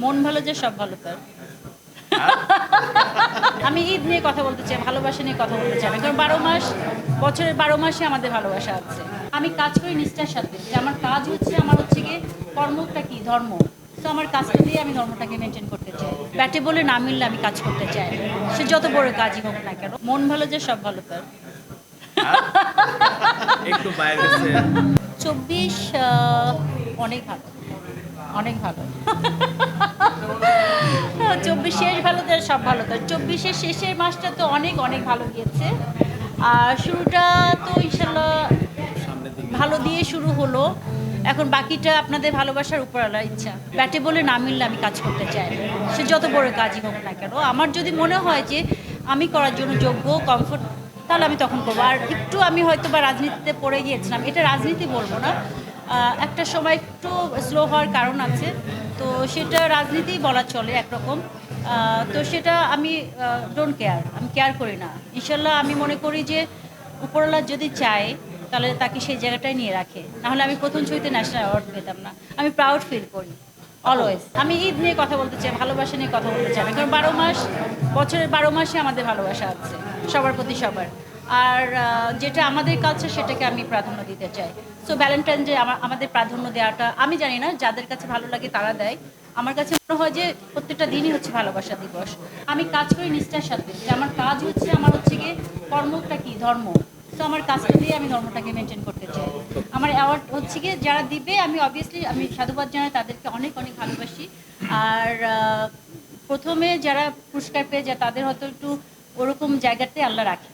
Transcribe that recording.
মন ভালো যে সব ভালো তার। আমি ঈদ নিয়ে কথা বলতে চাই, ভালোবাসা নিয়ে কথা বলতে চাই কারণ বারো মাস, বছরের বারো মাসে আমাদের ভালোবাসা আছে। আমি কাজ করি নিষ্ঠার সাথে, যে আমার কাজ হচ্ছে, আমার হচ্ছে গিয়ে কর্মটা কি? ধর্ম। তো আমার কাজটা দিয়ে আমি ধর্মটাকে মেনটেন করতে চাই। ব্যাটে বলে না মিললে আমি কাজ করতে চাই সে যত বড় কাজই হোক না কেন, মন ভালো যে সব ভালো তার। একটু বাইরে চব্বিশ অনেক ভালো অনেক ভালো। চব্বিশ শেষ ভালো তো সব ভালো। তো চব্বিশের শেষের মাসটা তো অনেক অনেক ভালো গিয়েছে। আর শুরুটা তো ইনশাল্লাহ ভালো দিয়ে শুরু হলো। এখন বাকিটা আপনাদের ভালোবাসার উপর আলার ইচ্ছা। ব্যাটে বলে না মিললে আমি কাজ করতে চাই সে যত বড় কাজই হোক না কেন, আমার যদি মনে হয় যে আমি করার জন্য যোগ্য কমফোর্ট তাহলে আমি তখন করব। আর একটু আমি হয়তো বা রাজনীতিতে পড়ে গিয়েছিলাম। এটা রাজনীতি বলব না। একটা সময় একটু স্লো হওয়ার কারণ আছে। তো সেটা রাজনীতি বলা চলে একরকম। তো সেটা আমি ডোন্ট কেয়ার আমি কেয়ার করি না। ইনশাল্লাহ আমি মনে করি যে উপরওয়ালা যদি চায়, তাহলে তাকে সেই জায়গাটায় নিয়ে রাখে। নাহলে আমি প্রথম ছবিতে ন্যাশনাল অ্যাওয়ার্ড পেতাম না। আমি প্রাউড ফিল করি। অলওয়েজ আমি ঈদ নিয়ে কথা বলতে চাই, ভালোবাসা নিয়ে কথা বলতে চাই কারণ বারো মাস, বছরের বারো মাসে আমাদের ভালোবাসা আছে, সবার প্রতি সবার। আর যেটা আমাদের কালচার সেটাকে আমি প্রাধান্য দিতে চাই। সো ভ্যালেন্টাইন আমার আমাদের প্রাধান্য দেওয়াটা, আমি জানি না, যাদের কাছে ভালো লাগে তারা দেয়। আমার কাছে মনে হয় যে প্রত্যেকটা দিনই হচ্ছে ভালোবাসা দিবস। আমি কাজ করি নিষ্ঠার সাথে, যে আমার কাজ হচ্ছে, আমার হচ্ছে গিয়ে কর্মটা কি? ধর্ম। তো আমার কাজটা দিয়ে আমি ধর্মটাকে মেনটেন করতে চাই। আমার অ্যাওয়ার্ড হচ্ছে কি যারা দিবে, আমি অবভিয়াসলি আমি সাধুবাদ জানাই, তাদেরকে অনেক অনেক ভালোবাসি। আর প্রথমে যারা পুরস্কার পেয়ে যায় তাদের হয়তো একটু ওরকম জায়গাতে আল্লাহ রাখে।